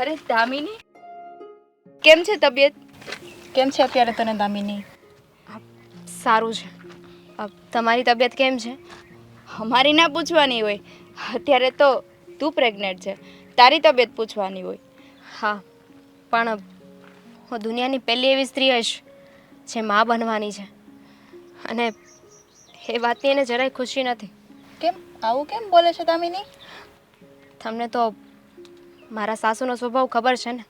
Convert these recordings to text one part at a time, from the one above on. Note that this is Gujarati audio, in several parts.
અરે દામિની? કેમ છે તબિયત? કેમ છે અત્યારે તને દામિની? સારું છે. તમારી તબિયત કેમ છે? અમારી ના પૂછવાની હોય. અત્યારે તો તું પ્રેગ્નેન્ટ છે. તારી તબિયત પૂછવાની હોય. હા પણ હું દુનિયાની પહેલી એવી સ્ત્રી હશ જે મા બનવાની છે. અને એ વાતની એને જરાય ખુશી નથી. કેમ? આવું કેમ બોલે છે દામિની? તમને તો મારા સાસુનો સ્વભાવ ખબર છે ને?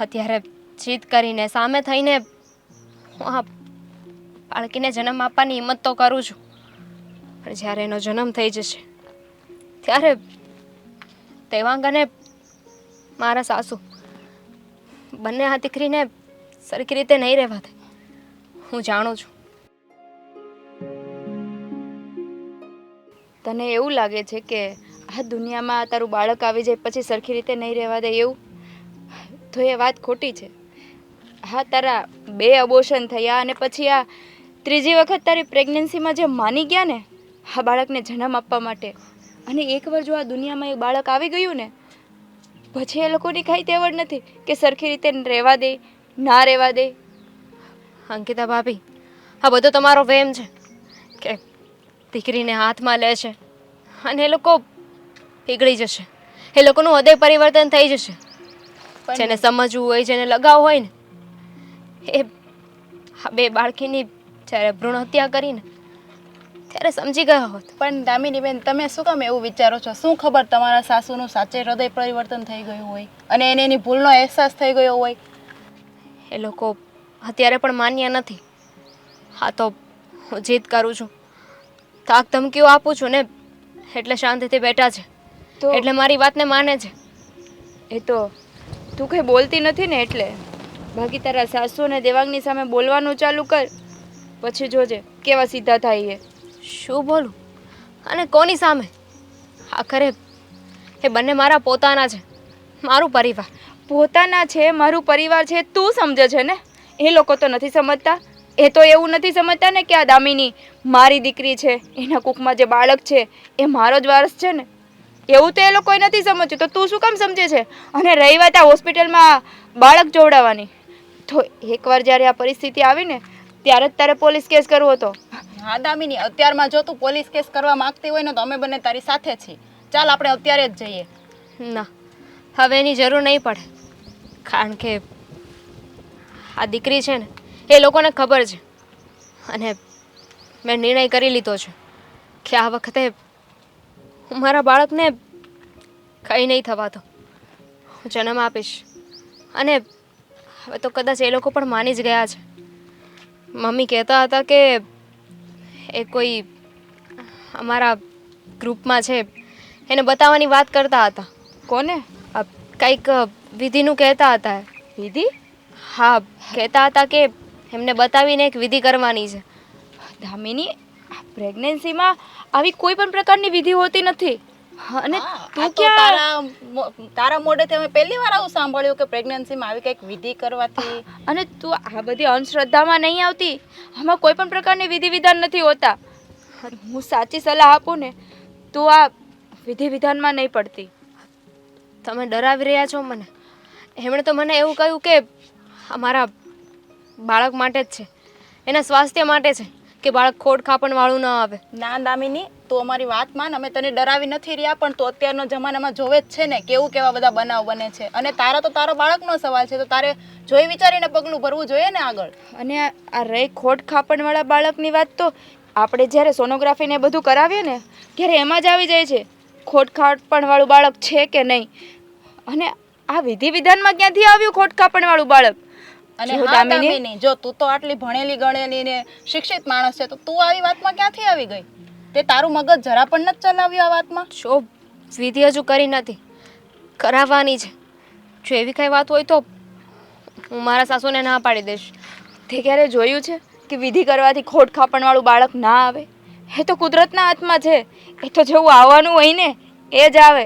અત્યારે જીદ કરીને, સામે થઈને હું આ બાળકીને જન્મ આપવાની હિંમત તો કરું છું. પણ જ્યારે એનો જન્મ થઈ જશે, ત્યારે તેવાંગને મારા સાસુ બંને આ દીકરીને સરખી રીતે નહીં રહેવા દે. હું જાણું છું. તને એવું લાગે છે કે આ દુનિયામાં તારું બાળક આવી જાય પછી સરખી રીતે નહીં રહેવા દે એવું? તો એ વાત ખોટી છે. હા, તારા બે અબોશન થયા અને પછી આ ત્રીજી વખત તારી પ્રેગ્નન્સીમાં જે માની ગયા ને, આ બાળકને જન્મ આપવા માટે. અને એકવાર જો આ દુનિયામાં એ બાળક આવી ગયું ને, પછી એ લોકોની કાંઈ તેવડ નથી કે સરખી રીતે રહેવા દે, ના રહેવા દે. અંકિતા ભાભી, આ બધો તમારો વેમ છે કે દીકરીને હાથમાં લે છે. અને એ લોકો પીગળી જશે. એ લોકોનું હૃદય પરિવર્તન થઈ જશે. જેને સમજવું હોય જેને લગાવ હોય ને એ બે બાળકીની જ્યારે ભ્રૂણ હત્યા કરીને ત્યારે સમજી ગયા હોત. પણ દામિની બેન તમે શું કામ એવું વિચારો છો? શું ખબર તમારા સાસુનું સાચે હૃદય પરિવર્તન થઈ ગયું હોય અને એને એની ભૂલનો અહેસાસ થઈ ગયો હોય? એ લોકો અત્યારે પણ માન્ય નથી. હા તો હું જીદ કરું છું. તાક ધમકીઓ આપું છું ને એટલે શાંતિથી બેઠા છે. તો એટલે મારી વાતને માને છે. એ તો તું કંઈ બોલતી નથી ને એટલે. બાકી તારા સાસુ અને દેવાંગની સામે બોલવાનું ચાલુ કર. પછી જોજે કેવા સીધા થાય એ. શું બોલું? અને કોની સામે? આખરે એ બંને મારા પોતાના છે. મારું પરિવાર. પોતાના છે મારું પરિવાર છે તું સમજે છે ને? એ લોકો તો નથી સમજતા. એ તો એવું નથી સમજતા ને કે આ દામિની મારી દીકરી છે એના કુકમાં જે બાળક છે એ મારો જ વારસ છે ને? એવું તો એ લોકોએ નથી સમજ્યું. તો તું શું કામ સમજે છે? અને રહી વાત આ હોસ્પિટલમાં બાળક જોવડાવવાની. તો એકવાર જ્યારે આ પરિસ્થિતિ આવી ને ત્યારે જ તારે પોલીસ કેસ કરવો હતો. હા દામિની અત્યારમાં જો તું પોલીસ કેસ કરવા માંગતી હોય ને તો અમે બંને તારી સાથે છીએ. ચાલ આપણે અત્યારે જ જઈએ. ના હવે એની જરૂર નહીં પડે. કારણ કે આ દીકરી છે ને એ લોકોને ખબર છે. અને મેં નિર્ણય કરી લીધો છે કે આ વખતે હું મારા બાળકને કંઈ નહીં થવા તો હું જન્મ આપીશ. અને હવે તો કદાચ એ લોકો પણ માની જ ગયા છે. મમ્મી કહેતા હતા કે એ કોઈ અમારા ગ્રુપમાં છે. એને બતાવવાની વાત કરતા હતા. કોને? કંઈક વિધિનું કહેતા હતા. વિધિ? હા કહેતા હતા કે એમને બતાવીને એક વિધિ કરવાની છે. દામિની પ્રેગ્નન્સીમાં આવી કોઈ પણ પ્રકારની વિધિ હોતી નથી. અને તો ક્યાં તારા તારા મોઢેથી અમે પહેલી વાર આવું સાંભળ્યું કે પ્રેગ્નન્સીમાં આવી કંઈક વિધિ કરવાથી. અને તું આ બધી અંધશ્રદ્ધામાં નહીં આવતી? આમાં કોઈ પણ પ્રકારની વિધિ વિધાન નથી હોતા. હું સાચી સલાહ આપું ને તું આ વિધિ વિધાનમાં નહીં પડતી. તમે ડરાવી રહ્યા છો મને. એમણે તો મને એવું કહ્યું કે અમારા બાળક માટે જ છે. એના સ્વાસ્થ્ય માટે છે. કે બાળક ખોટ ખાપણવાળું ન આવે. ના દામિની તું અમારી વાત માન અમે તને ડરાવી નથી રહ્યા પણ તો અત્યારના જમાનામાં જોવે જ છે ને કેવું કેવા બધા બનાવ બને છે. અને તારા તો તારો બાળકનો સવાલ છે તો તારે જોઈ વિચારીને પગલું ભરવું જોઈએ ને આગળ. અને આ રહી ખોટ ખાપણવાળા બાળકની વાત તો આપણે જ્યારે સોનોગ્રાફીને બધું કરાવીએ ને ત્યારે એમાં જ આવી જાય છે ખોટ ખાપણવાળું બાળક છે કે નહીં? અને આ વિધિ વિધાનમાં ક્યાંથી આવ્યું ખોટ ખાપણવાળું બાળક? અને હા દામિની? જો તું તો આટલી ભણેલી ગણેલી ને શિક્ષિત માણસ છે તો તું આવી વાતમાં ક્યાંથી આવી ગઈ? તે તારું મગજ જરા પણ નથી ચલાવ્યું આ વાતમાં? શોભ વિધિ હજુ કરી નથી. કરાવવાની છે. જો એવી કાંઈ વાત હોય તો હું મારા સાસુને ના પાડી દઈશ. તે ક્યારે જોયું છે કે વિધિ કરવાથી ખોટ ખાપણવાળું બાળક ના આવે? એ તો કુદરતના હાથમાં છે. એ તો જેવું આવવાનું હોય ને એ જ આવે.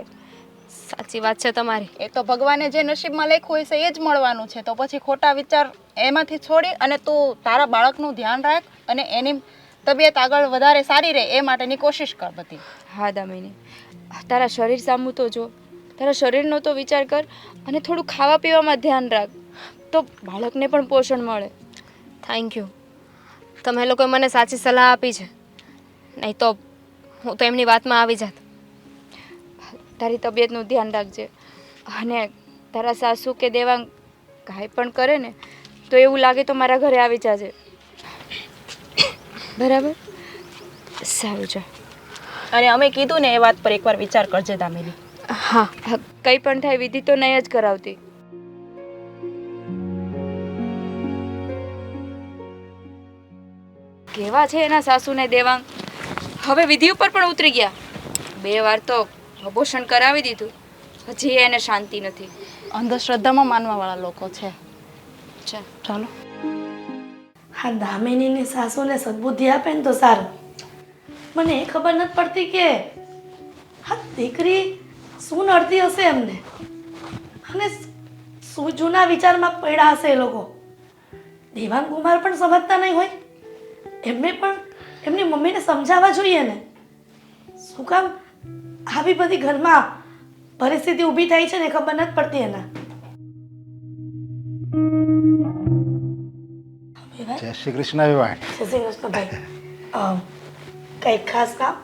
સાચી વાત છે તમારી. એ તો ભગવાને જે નસીબમાં લખ્યું હોય છે એ જ મળવાનું છે. તો પછી ખોટા વિચાર એમાંથી છોડી અને તું તારા બાળકનું ધ્યાન રાખ અને એની તબિયત આગળ વધારે સારી રહે એ માટેની કોશિશ કર બધી. હા દામિની. તારા શરીર સામું તો જો. તારા શરીરનો તો વિચાર કર અને થોડું ખાવા પીવામાં ધ્યાન રાખ. તો બાળકને પણ પોષણ મળે. થેન્ક યુ તમે લોકોએ મને સાચી સલાહ આપી છે. નહીં તો હું તો એમની વાતમાં આવી જાત. તારી તબિયતનું ધ્યાન રાખજે. અને તારા સાસુ કે દેવાંગ કાંઈ પણ કરે ને તો એવું લાગે તો મારા ઘરે આવી જાજે. બરાબર? સારું જા. અને અમે કીધું ને એ વાત પર એકવાર વિચાર કરજે દામિની. હા હા, કંઈ પણ થાય વિધિ તો નહીં જ કરાવતી. કેવા છે એના સાસુને દેવાંગ? હવે વિધિ ઉપર પણ ઉતરી ગયા. બે વાર તો અબોષણ કરાવી દીધું હજી એને શાંતિ નથી. અંધશ્રદ્ધામાં માનવાવાળા લોકો છે. ચા ચાલો. હા દામિનીની સાસુને સદબુદ્ધિ આપે ને તો સારું. મને એ ખબર નથી પડતી કે હા દીકરી શું નડતી હશે એમને? અને શું જૂના વિચારમાં પડ્યા હશે એ લોકો? દેવાંગ કુમાર પણ સમજતા નહીં હોય? એમને પણ એમની મમ્મીને સમજાવવા જોઈએ ને? શું કામ આવી બધી ઘરમાં પરિસ્થિતિ ઊભી થાય છે ને ખબર નથી પડતી એના. જય શ્રી કૃષ્ણ વિવાહ. જય શ્રી કૃષ્ણભાઈ કંઈક ખાસ કામ?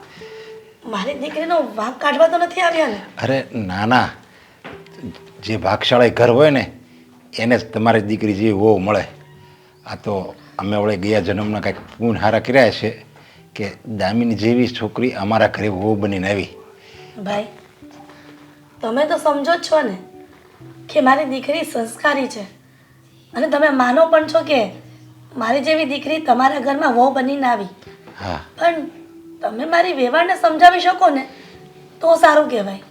મારી દીકરીનો વાંક કાઢવા તો નથી આવ્યા ને? અરે ના ના. જે ભાગશાળા ઘર હોય ને એને જ તમારી દીકરી જેવી વહુ મળે. આ તો અમે વળે ગયા જન્મના કંઈક પૂન હારા કર્યા છે કે દામિની જેવી છોકરી અમારા ઘરે વહુ બનીને આવી. ભાઈ તમે તો સમજો જ છો ને કે મારી દીકરી સંસ્કારી છે. અને તમે માનો પણ છો કે મારી જેવી દીકરી તમારા ઘરમાં વહુ બનીને આવી. હા. પણ તમે મારી વ્યવહારને સમજાવી શકો ને તો સારું કહેવાય.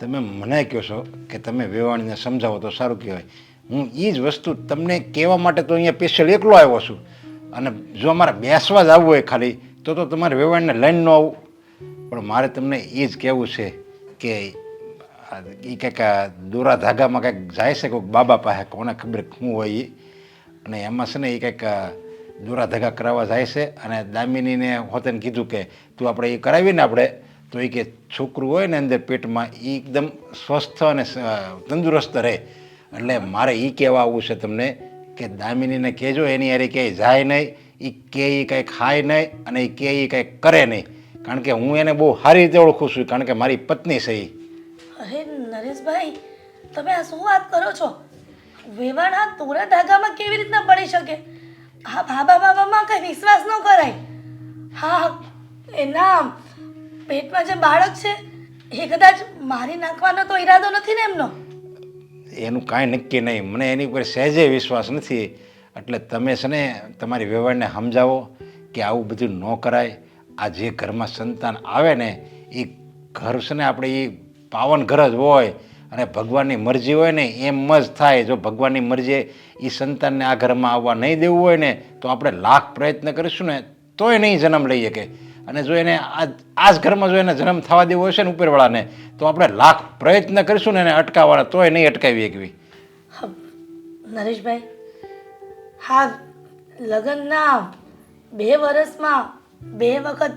તમે મને કહો છો કે તમે વ્યવહારને સમજાવો તો સારું કહેવાય. હું એ જ વસ્તુ તમને કહેવા માટે તો અહીંયા સ્પેશિયલ એકલો આવ્યો છું. અને જો અમારે બેસવા જ આવવું હોય ખાલી તો તો તમારે વ્યવહારને લઈને ન આવું. પણ મારે તમને એ જ કહેવું છે કે એ કંઈક દોરા ધાગામાં કંઈક જાય છે કોઈક બાબા પાસે, કોને ખબર શું હોય એ અને એમાં છે ને એ કંઈક દોરા ધાગા કરાવવા જાય છે અને દામિનીને હોતેને કીધું કે તું આપણે એ કરાવીને આપણે, તો એ કે છોકરું હોય ને અંદર પેટમાં એ એકદમ સ્વસ્થ અને તંદુરસ્ત રહે. એટલે મારે એ કહેવા આવવું છે તમને કે દામિનીને કહેજો, એની યારે ક્યાંય જાય નહીં એ કે એ કંઈ ખાય નહીં અને એ કે એ કંઈ કરે નહીં. કારણ કે હું એને બહુ સારી રીતે ઓળખું છું કારણ કે મારી પત્ની છે એ અરે નરેશભાઈ તમે આ શું વાત કરો છો? વેવાણ આ તોરા ધાગામાં કેવી રીતના પડી શકે? હા બાબા બાબામાં કઈ વિશ્વાસ ન કરાય. હા એના પેટમાં જે બાળક છે એ કદાચ મારી નાખવાનો તો ઈરાદો નથી ને એમનો? એનું કાંઈ નક્કી નહીં. મને એની ઉપર સહેજે વિશ્વાસ નથી. એટલે તમે છે ને તમારી વ્યવહારને સમજાવો કે આવું બધું ન કરાય. આ જે ઘરમાં સંતાન આવે ને એ ઘર છે ને આપણે એ પાવન ઘર જ હોય અને ભગવાનની મરજી હોય ને એમ જ થાય. જો ભગવાનની મરજી એ સંતાનને આ ઘરમાં આવવા નહીં દેવું હોય ને તો આપણે લાખ પ્રયત્ન કરીશું ને તોય નહીં જન્મ લઈ શકે. અને જો એને આ જ ઘરમાં જો એને જન્મ થવા દેવો હશે ને ઉપરવાળાને તો આપણે લાખ પ્રયત્ન કરીશું ને એને અટકાવવાના તોય નહીં અટકાવી શકવી. હા, નરેશભાઈ હા લગ્નના બે વર્ષમાં બે વખત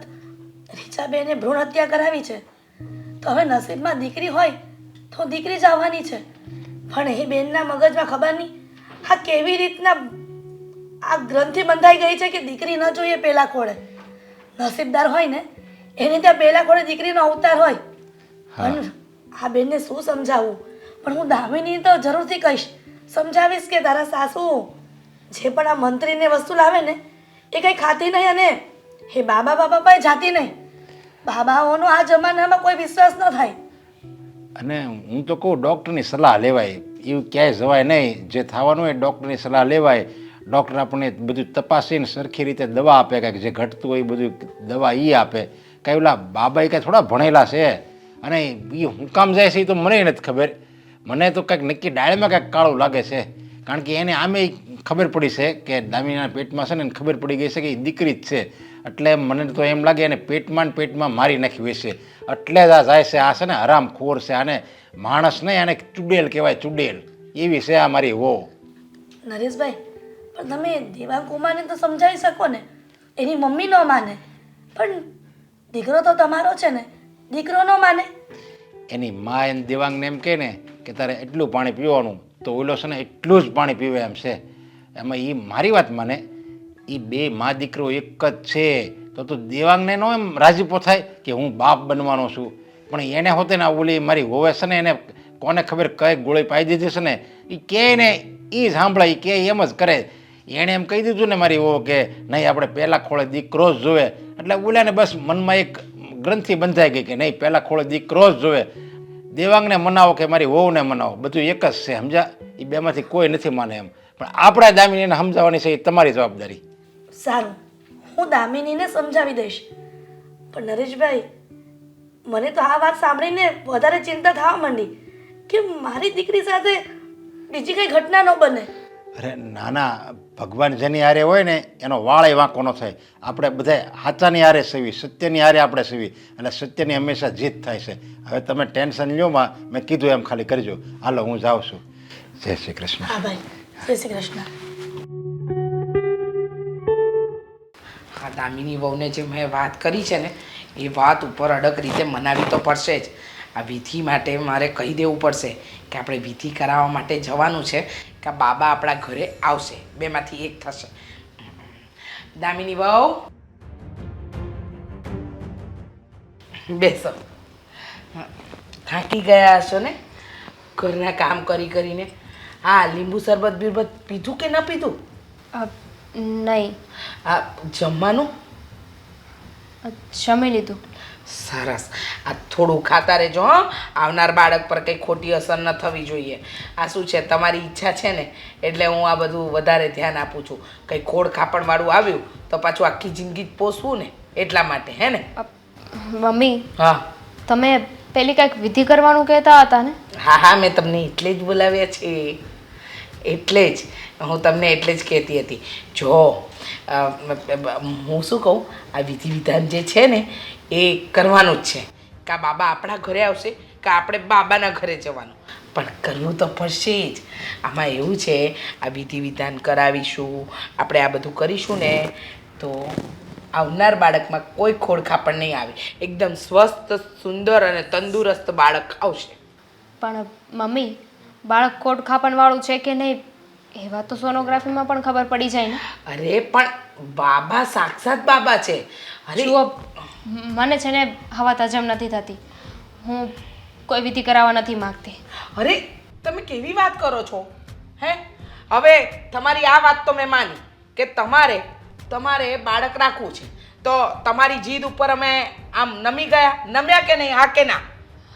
રીચાબેને ભ્રૂણ હત્યા કરાવી છે. તો હવે નસીબમાં દીકરી હોય તો દીકરી જ આવવાની છે. પણ એ બેનના મગજમાં ખબર નહીં આ કેવી રીતના આ ગ્રંથિ બંધાઈ ગઈ છે કે દીકરી ન જોઈએ પેલા ખોળે. નસીબદાર હોય ને એની ત્યાં પેલા ખોળે દીકરીનો અવતાર હોય. પણ આ બેનને શું સમજાવવું પણ હું દામિની તો જરૂરથી કહીશ સમજાવીશ કે તારા સાસુ જે પણ આ મંત્રીને વસ્તુ લાવે ને એ કંઈ ખાતી નહીં અને એ બાબા બાબા પાસે જાતી નહીં. બાબાઓનો આ જમાનામાં કોઈ વિશ્વાસ ન થાય. અને હું તો કહું, ડૉક્ટરની સલાહ લેવાય. એવું ક્યાંય જવાય નહીં. જે થવાનું હોય ડૉક્ટરની સલાહ લેવાય. ડૉક્ટર આપણને બધું તપાસીને સરખી રીતે દવા આપે, કાંઈક જે ઘટતું હોય બધું દવા એ આપે. કાંઈ ઓલા બાબા એ કાંઈ થોડા ભણેલા છે? અને એ હું કામ જાય છે એ તો મને નથી ખબર. મને તો કંઈક નક્કી ડાળમાં કંઈક કાળું લાગે છે. કારણ કે એને આમે ખબર પડી છે કે દામિનીના પેટમાં છે ને એને ખબર પડી ગઈ છે કે એ દીકરી જ છે. એટલે મને તો એમ લાગે એને પેટમાં ને પેટમાં મારી નાખી હશે એટલે જ આ જાય છે આ છે ને હરામ ખોર છે આને માણસ નહીં આને ચુડેલ કહેવાય ચુડેલ. એવી છે આ મારી વો નરેશભાઈ પણ તમે દેવાકુમારને તો સમજાવી શકો ને. એની મમ્મી ન માને. પણ દીકરો તો તમારો છે ને. દીકરો ન માને. એની મા એને દેવાંગને એમ કહે ને કે તારે એટલું પાણી પીવાનું. તો ઓલો છે ને એટલું જ પાણી પીવે એમ છે. એમાં એ મારી વાત માને. એ બે મા દીકરો એક જ છે. તો તો દેવાંગને નો એમ રાજીપો થાય કે હું બાપ બનવાનો છું. પણ એને હોતે ને ઓલી મારી હોવે છે ને એને કોને ખબર કઈ ગોળી પાઈ દીધી છે ને એ કહે ને એ સાંભળાય સાંભળે એ કહે એમ જ કરે. એણે એમ કહી દીધું ને મારી વહુ કે નહીં, આપણે પહેલાં ખોળે દીકરો જ જોવે. એટલે ઓલાને બસ મનમાં એક ગ્રંથિ બંધાઈ ગઈ કે નહીં, પહેલાં ખોળે દીકરો જ જોવે. દેવાંગને મનાવો કે મારી વહુને મનાવો, બધું એક જ છે સમજા એ બેમાંથી કોઈ નથી માને એમ. પણ આપણે દામીને સમજાવવાની છે એ તમારી જવાબદારી. સારું હું દામિનીને સમજાવી દઈશ. પણ નરેશભાઈ મને તો આ વાત સાંભળીને વધારે ચિંતા થવા માંડી કે મારી દીકરી સાથે બીજી કઈ ઘટના ન બને. અરે નાના ભગવાન જેની હારે હોય ને એનો વાળે વાંકો ન થાય. આપણે બધા હાચાની હારે સેવી સત્યની હારે આપણે સેવી અને સત્યની હંમેશા જીત થાય છે. હવે તમે ટેન્શન લ્યો માં મેં કીધું એમ ખાલી કરજો. હાલો હું જાઉં છું. જય શ્રી કૃષ્ણ. હા ભાઈ જય શ્રી કૃષ્ણ. દામિની વહુને જે મેં વાત કરી છે ને, એ વાત ઉપર અડગ રીતે મનાવી તો પડશે જ. આ વિધિ માટે મારે કહી દેવું પડશે કે આપણે વિધિ કરાવવા માટે જવાનું છે કે બાબા આપણા ઘરે આવશે. બેમાંથી એક થશે. દામિની વહુ. બેસો. થાકી ગયા હશો ને? ઘરના કામ કરી કરીને. હા, લીંબુ શરબત બીરબત પીધું કે ન પીધું? નહીં. આ જમવાનું? જમી લીધું. સરસ. આ થોડું ખાતા રહેજો હં. આવનાર બાળક પર કંઈ ખોટી અસર ન થવી જોઈએ. આ શું છે? તમારી ઈચ્છા છે ને એટલે હું આ બધું વધારે ધ્યાન આપું છું. કંઈ ખોડ ખાપણવાળું આવ્યું તો પાછું આખી જિંદગી જ પોસવું ને એટલા માટે હે ને? મમ્મી હા. તમે પેલી કંઈક વિધિ કરવાનું કહેતા હતા ને? હા હા મેં તમને એટલે જ બોલાવ્યા છે. એટલે જ હું તમને એટલે જ કહેતી હતી. જો હું શું કહું? આ વિધિ વિધાન જે છે ને, એ કરવાનું જ છે. કાં બાબા આપણા ઘરે આવશે, કે આપણે બાબાના ઘરે જવાનું. પણ કરવું તો પડશે જ. આમાં એવું છે, આ વિધિ વિધાન કરાવીશું, આપણે આ બધું કરીશું ને, તો આવનાર બાળકમાં કોઈ ખોડ ખાપણ નહીં આવે. એકદમ સ્વસ્થ, સુંદર અને તંદુરસ્ત બાળક આવશે. પણ મમ્મી બાળક ખોટ ખાપણવાળું છે કે નહીં? એ વાત તો સોનોગ્રાફીમાં પણ ખબર પડી જાય ને. અરે પણ બાબા સાક્ષાત બાબા છે. અરે જુઓ મને છે ને હવા હજમ નથી થતી. હું કોઈ વિધિ કરાવવા નથી માંગતી. અરે તમે કેવી વાત કરો છો? હે? હવે તમારી આ વાત તો મેં માની કે તમારે તમારે બાળક રાખવું છે. તો તમારી જીદ ઉપર અમે આમ નમી ગયા? નમ્યા કે નહીં? હા કે ના?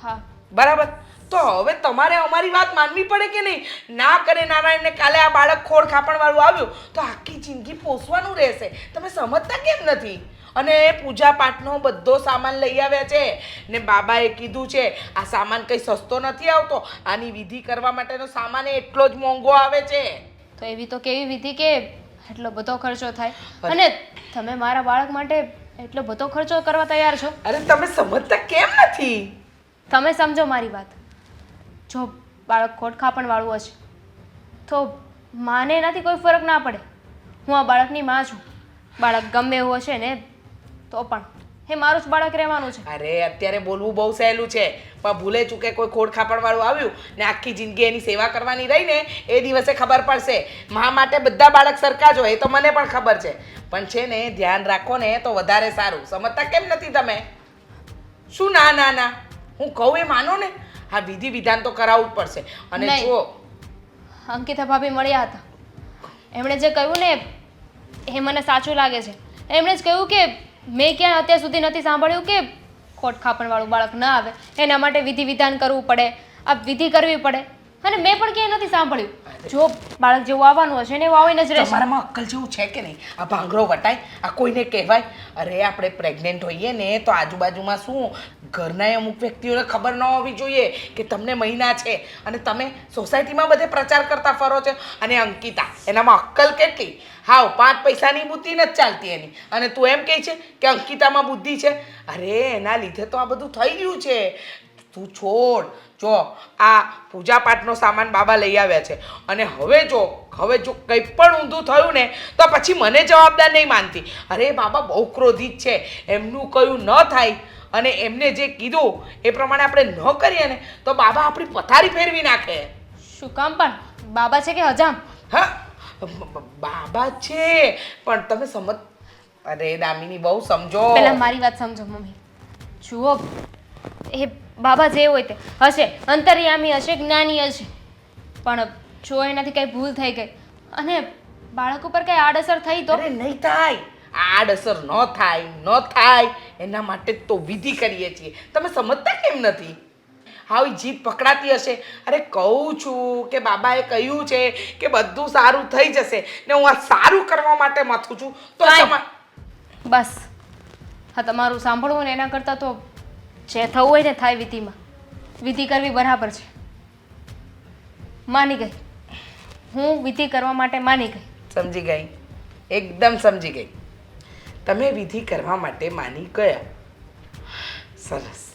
હા. બરાબર? તો હવે તમારે અમારી વાત માનવી પડે કે નહીં? ના કરે નારાયણને કાલે આ બાળક ખોડ ખાપણવાળું આવ્યું તો આખી જિંદગી પોસવાનું રહેશે. તમે સમજતા કેમ નથી? અને પૂજા પાઠનો બધો સામાન લઈ આવ્યા છે. ને બાબાએ કીધું છે આ સામાન કંઈ સસ્તો નથી આવતો. આની વિધિ કરવા માટેનો સામાન એટલો જ મોંઘો આવે છે. તો એવી તો કેવી વિધિ કે એટલો બધો ખર્ચો થાય? અને તમે મારા બાળક માટે એટલો બધો ખર્ચો કરવા તૈયાર છો? અરે તમે સમજતા કેમ નથી? તમે સમજો મારી વાત. જો બાળક ખોટ ખાપણવાળું હશે, તો માને એનાથી કોઈ ફરક ના પડે. હું આ બાળકની માં છું. બાળક ગમે એવું હશે ને, તો પણ. એ મારું જ બાળક રહેવાનું છે. અરે, અત્યારે બોલવું બહુ સહેલું છે. પણ ભૂલે ચૂકે કોઈ ખોડ ખાપણવાળું આવ્યું ને આખી જિંદગી એની સેવા કરવાની રહી ને, એ દિવસે ખબર પડશે. મા માટે બધા બાળક સરખા જ હોય, એ તો મને પણ ખબર છે. પણ છે ને, ધ્યાન રાખો ને, તો વધારે સારું. સમજતા કેમ નથી તમે? શું ના ના ના? હું કહું એ માનો ને? હા વિધિ વિધાન તો કરાવવું જ પડશે. અને નહીં. જુઓ. અંકિતા ભાભી મળ્યા હતા. એમણે જે કહ્યું ને એ મને સાચું લાગે છે. એમણે જ કહ્યું કે મેં ક્યાં અત્યાર સુધી નથી સાંભળ્યું કે ખોટ ખાપણવાળું બાળક ન આવે. એના માટે વિધિ વિધાન કરવું પડે. આ વિધિ કરવી પડે. અને મેં પણ ક્યાંય નથી સાંભળ્યું. જો બાળક જેવું આવવાનું હશે ને એવું આવીને જ રહેશે. તમારામાં અક્કલ જેવું છે કે નહીં? આ ભાંગરો વટાય આ કોઈને કહેવાય? અરે આપણે પ્રેગ્નેન્ટ હોઈએ ને તો આજુબાજુમાં શું? ઘરના અમુક વ્યક્તિઓને ખબર ન હોવી જોઈએ કે તમને મહિના છે અને તમે સોસાયટીમાં બધે પ્રચાર કરતા ફરો છો. અને અંકિતા, એનામાં અક્કલ કેટલી? હાવ, પાંચ પૈસાની બુદ્ધિ નથી ચાલતી એની. અને તું એમ કહે છે કે અંકિતામાં બુદ્ધિ છે? અરે, એના લીધે તો આ બધું થઈ ગયું છે. તું છોડ, જો, આ પૂજા પાઠનો સામાન બાબા લઈ આવ્યા છે. અને હવે જો હવે જો કંઈ પણ ઊંધું થયું ને, તો પછી મને જવાબદાર નહીં માનતી. અરે, બાબા બહુ ક્રોધિત છે. એમનું કયું ન થાય. અને એમને જે કીધું એ પ્રમાણે આપણે ન કરીએ ને તો બાબા આપણી પથારી ફેરવી નાખે. શું કામ પણ? બાબા છે કે હજામ? હા બાબા છે. પણ તમે સમજ અરે દામિની બહુ સમજો. પહેલા મારી વાત સમજો મમ્મી. જુઓ એ બાબા જે હોય તે હશે. અંતર્યામી હશે જ્ઞાની હશે. પણ જો એનાથી કઈ ભૂલ થઈ ગઈ અને બાળક ઉપર કઈ આડઅસર થઈ તો? નહીં થાય. આડઅસર ન થાય ન થાય એના માટે તો વિધિ કરીએ છીએ. તમે સમજતા કેમ નથી? આવી જીભ પકડાતી હશે. અરે કહું છું કે બાબાએ કહ્યું છે કે બધું સારું થઈ જશે ને હું આ સારું કરવા માટે મથું છું. તો. બસ. હા તમારું સાંભળવું ને એના કરતાં તો જે થવું હોય ને થાય વિધિમાં. વિધિ કરવી બરાબર છે. માની ગઈ. હું વિધિ કરવા માટે માની ગઈ. સમજી ગઈ. એકદમ સમજી ગઈ. તમે વિધિ કરવા માટે માની ગયા. સરસ.